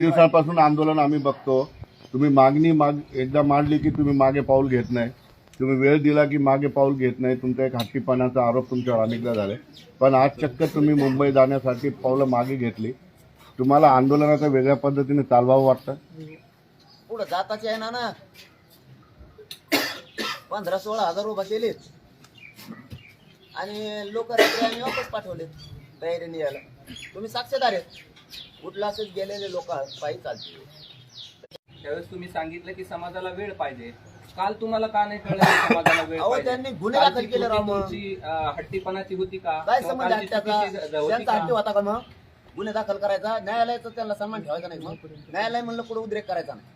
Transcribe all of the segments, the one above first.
दिवसांपासून आंदोलन आम्ही बघतो. तुम्ही मागणी माग एकदा मांडली की तुम्ही मागे पाऊल घेत नाही. तुम्ही वेळ दिला की मागे पाऊल घेत नाही. तुमचा एक हट्टीपणाचा आरोप तुमच्यावर अनेकदा झालाय पण आज चक्क तुम्ही मुंबई जाण्यासाठी पावलं मागे घेतली. तुम्हाला आंदोलनाचा वेगळ्या पद्धतीने चालवावं वाटतं? पुढं जाताचे आहे ना ना. पंधरा सोळा हजार उभा केलेत. आणि लोक वापस पाठवले तयारीने यायला तुम्ही साक्षीदार आहेत. कुठला असंच गेलेले लोक पायी चालते त्यावेळेस तुम्ही सांगितलं की समाजाला वेळ पाहिजे. काल तुम्हाला का नाही कळलं की समाजाला वेळ अहो, पाहिजे? त्यांनी गुन्हे दाखल कालची केले राव कृती मग. तुमची अं, हट्टीपणाची होती का? काय किंवा संबंध आहे कालची त्याचा चुकीची होती त्यांचा हट्टी का? होता का मग? गुन्हे दाखल करायचा? न्यायालयाचा त्यांना सन्मान ठेवायचा नाही मग? न्यायालय म्हणलं पुढे उद्रेक करायचा नाही.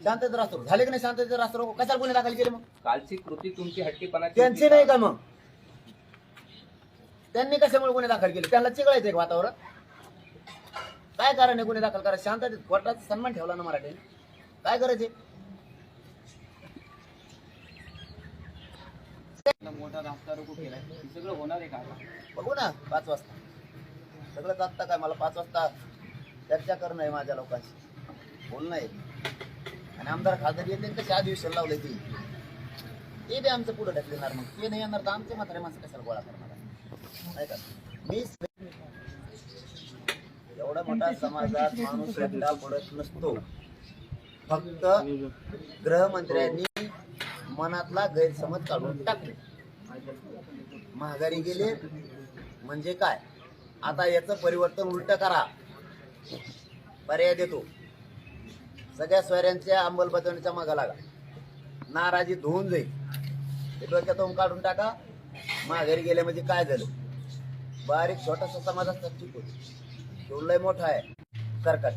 शांततेत रास्तो झाले की नाही शांततेत रास्तो कशाला गुन्हे दाखल केले मग? कालची कृती तुमची हट्टीपणाची त्यांचे होती नाही का मग? त्यांनी कशामुळे गुन्हे दाखल केले? त्यांना चिघळायचं एक वातावरण? काय कारण आहे गुन्हे दाखल करा शांततेत कोर्टाचा सन्मान ठेवला ना मराठीने? काय करायचे मोठा रास्ता रोको केलाय हे सगळं होणार आहे का? बघू ना पाच वाजता. सगळं जागता काय? मला पाच वाजता चर्चा करणं आहे माझ्या लोकांशी. बोलणं आहे. आणि आमदार खासदार येते कसे अधिवेशन लावले ते. ते बी आमचं पुढे ढकलणार मग. ते नाही येणार तर आमचे म्हातारे माणसं कशाला गोळा करणार? नाही का? मी एवढा मोठा समाजात माणूस एकटा पडत नसतो. फक्त गृहमंत्र्यांनी मनातला गैरसमज काढून टाकले. महागारी गेले म्हणजे काय? आता याचं परिवर्तन उलट करा. पर्याय देतो. सगळ्या सोयऱ्यांच्या अंमलबजावणीच्या मागा लागा. नाराजी धुवून जाईल. ते डोक्यातून काढून टाका. माघारी गेले म्हणजे काय झालं? बारीक छोटासा समाज असतात ठीक होतो तो लय मोठा आहे. सरकार.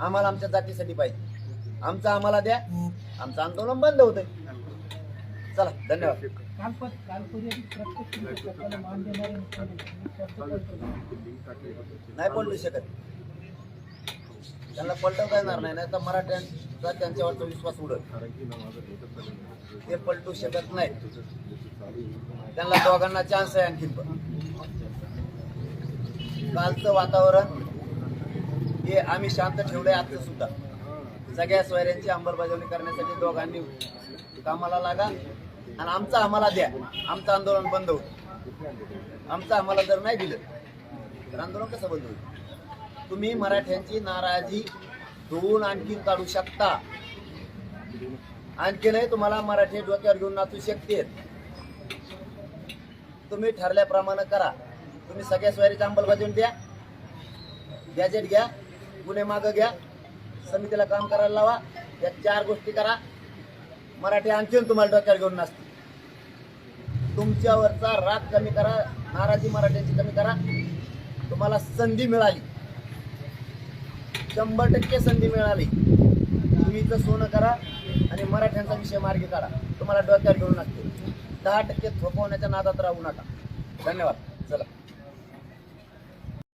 आम्हाला आमच्या जातीसाठी पाहिजे. आमचं आम्हाला द्या. आमचं आंदोलन बंद होतंय. चला धन्यवाद. नाही पलटू शकत. त्यांना पलटवता येणार नाही नाही तर मराठ्यांचा त्यांच्यावरचा विश्वास उडत ते पलटू शकत नाही त्यांना दोघांना चान्स आहे आणखीन पण. कालचं वातावरण. हे आम्ही शांत ठेवलंय आजचं सुद्धा. सगळ्या सोयऱ्यांची अंमलबजावणी करण्यासाठी दोघांनी कामाला लागा आणि आमचं आम्हाला द्या. आमचं आंदोलन बंद होईल. आमचं आम्हाला जर नाही दिलं तर आंदोलन कसं बंद होईल? तुम्ही मराठ्यांची नाराजी धुवून आणखी काढू शकता. आणखीनही तुम्हाला मराठी डोक्यावर घेऊन नाचू शकते तुम्ही ठरल्याप्रमाणे करा. तुम्ही सगळ्या सोयरीची अंमलबजावणी द्या. गॅजेट घ्या गुन्हे मागं घ्या समितीला काम करायला लावा या चार गोष्टी करा. मराठी आणखीन तुम्हाला डोक्यावर घेऊन नसते तुमच्यावरचा राग कमी करा नाराजी मराठ्यांची कमी करा. तुम्हाला संधी मिळाली. शंभर टक्के संधी मिळाली. तुम्ही इथं सोनं करा आणि मराठ्यांचा विषय मार्गी काढा. तुम्हाला डोक्यावर घेऊन नसते दहा टक्के थोपवण्याच्या नादात राहू नका. धन्यवाद. चला.